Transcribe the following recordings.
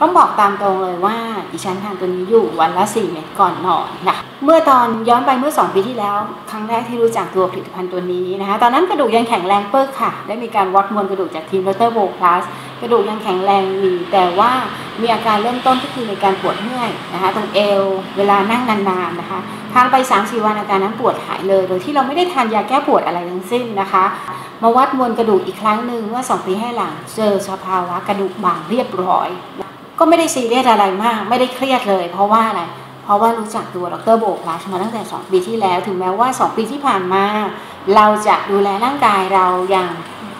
ต้องบอกตามตรงเลยว่าดิฉันทานตัวนี้อยู่วันละ 4 เม็ดก่อนนอนนะเมื่อตอนย้อนไปเมื่อ 2 ปีที่แล้ว ครั้งแรกที่รู้จักตัวผลิตภัณฑ์ตัวนี้นะคะตอนนั้นกระดูกยังแข็งแรงเปิ้ลค่ะ ได้มีการวัดมวลกระดูกจากทีมดรโบพลัสกระดูกยังแข็งแรงอยู่แต่ว่ามีอาการเริ่มต้นก็คือในการปวดเมื่อยนะคะตรงเอวเวลานั่งนานๆนะคะทานไป3 4วันอาการนั้นปวดหายเลย โดยที่เราไม่ได้ทานยาแก้ปวดอะไรทั้งสิ้นนะคะมาวัดมวลกระดูกอีกครั้งหนึ่งเมื่อ 2 ปีให้หลังเจอสภาวะกระดูกบางเรียบร้อย ก็ไม่ได้ซีเรียสอะไรมาก ไม่ได้เครียดเลย เพราะว่าอะไร เพราะว่ารู้จักตัวดรโบพลัสมาตั้งแต่ 2 ปีที่แล้ว ถึงแม้ว่า 2 ปีที่ผ่านมา เราจะดูแลร่างกายเราอย่าง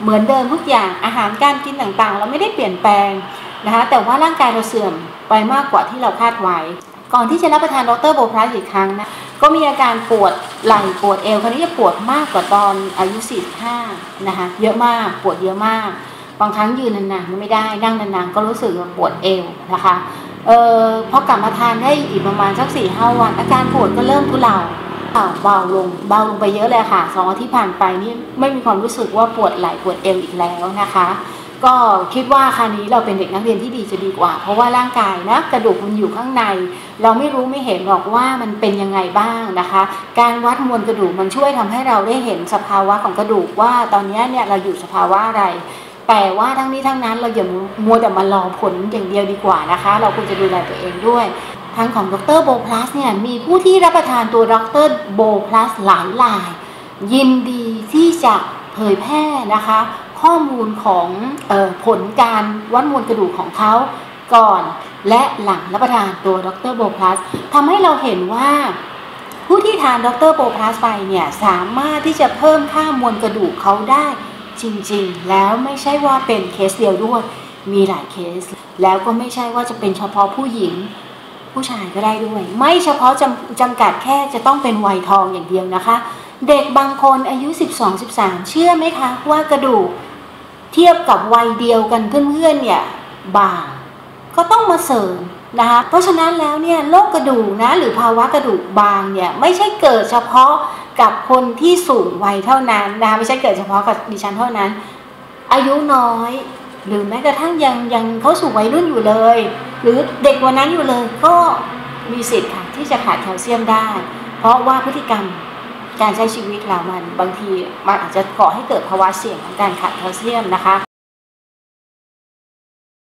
เหมือนเดิมทุกอย่างอาหารการกินต่างๆ เราไม่ได้เปลี่ยนแปลงนะคะแต่ว่าร่างกายเราเสื่อมไปมากกว่าที่เราคาดไว้ ก่อนที่จะรับประทานดรโบพลัสอีกครั้งนะก็มีอาการปวดไหล่ปวดเอวคราวนี้จะปวดมากกว่าตอนอายุ45นะคะเยอะมากปวดเยอะมาก บางครั้งยืนนานๆไม่ได้นั่งนานๆก็รู้สึกปวดเอวนะคะเออพอกลับมาทานได้อีกประมาณสักสี่ห้าวัน อาการปวดก็เริ่มทุเลาเบาลงเบาลงไปเยอะเลยค่ะสองอาทิตย์ผ่านไปนี่ไม่มีความรู้สึกว่าปวดไหล่ปวดเอวอีกแล้วนะคะ ก็คิดว่าคราวนี้เราเป็นเด็กนักเรียนที่ดีจะดีกว่า เพราะว่าร่างกายนะกระดูกมันอยู่ข้างใน เราไม่รู้ไม่เห็นหรอกว่ามันเป็นยังไงบ้างนะคะ การวัดมวลกระดูกมันช่วยทำให้เราได้เห็นสภาวะของกระดูกว่าตอนนี้เนี่ยเราอยู่สภาวะอะไร แต่ว่าทั้งนี้ทั้งนั้นเราอย่ามัวแต่มารอผลอย่างเดียวดีกว่านะคะ เราควรจะดูแลตัวเองด้วย ทางของดรโบพลัสเนี่ยมีผู้ที่รับประทานตัวดรโบพลัสหลายราย ยินดีที่จะเผยแพร่นะคะ ข้อมูลของออผลการวัดมวลกระดูกของเขาก่อนและหลังรับประทานตัวดรโบพลัสทำให้เราเห็นว่าผู้ที่ทานดรโบพลัสไปเนี่ยสามารถที่จะเพิ่มค่ามวลกระดูกเขาได้ จริงๆ แล้วไม่ใช่ว่าเป็นเคสเดียวด้วย มีหลายเคส แล้วก็ไม่ใช่ว่าจะเป็นเฉพาะผู้หญิง ผู้ชายก็ได้ด้วย ไม่เฉพาะจำจำกัดแค่จะต้องเป็นวัยทองอย่างเดียวนะคะ เด็กบางคนอายุ 12-13 เชื่อไหมคะ ว่ากระดูกเทียบกับวัยเดียวกันเพื่อนๆเนี่ยบางก็ต้องมาเสริมนะคะเพราะฉะนั้นแล้วเนี่ยโรคกระดูกนะหรือภาวะกระดูกบางเนี่ยไม่ใช่เกิดเฉพาะ กับคนที่สูงวัยเท่านั้นนะคะไม่ใช่เกิดเฉพาะกับดิฉันเท่านั้น อายุน้อย หรือแม้กระทั่งยังยังเขาสู่วัยรุ่นอยู่เลย หรือเด็กวันนั้นอยู่เลยก็มีสิทธิ์ค่ะที่จะขาดแคลเซียมได้ เพราะว่าพฤติกรรมการใช้ชีวิตเรามันบางทีมันอาจจะก่อให้เกิดภาวะเสี่ยงของการขาดแคลเซียมนะคะ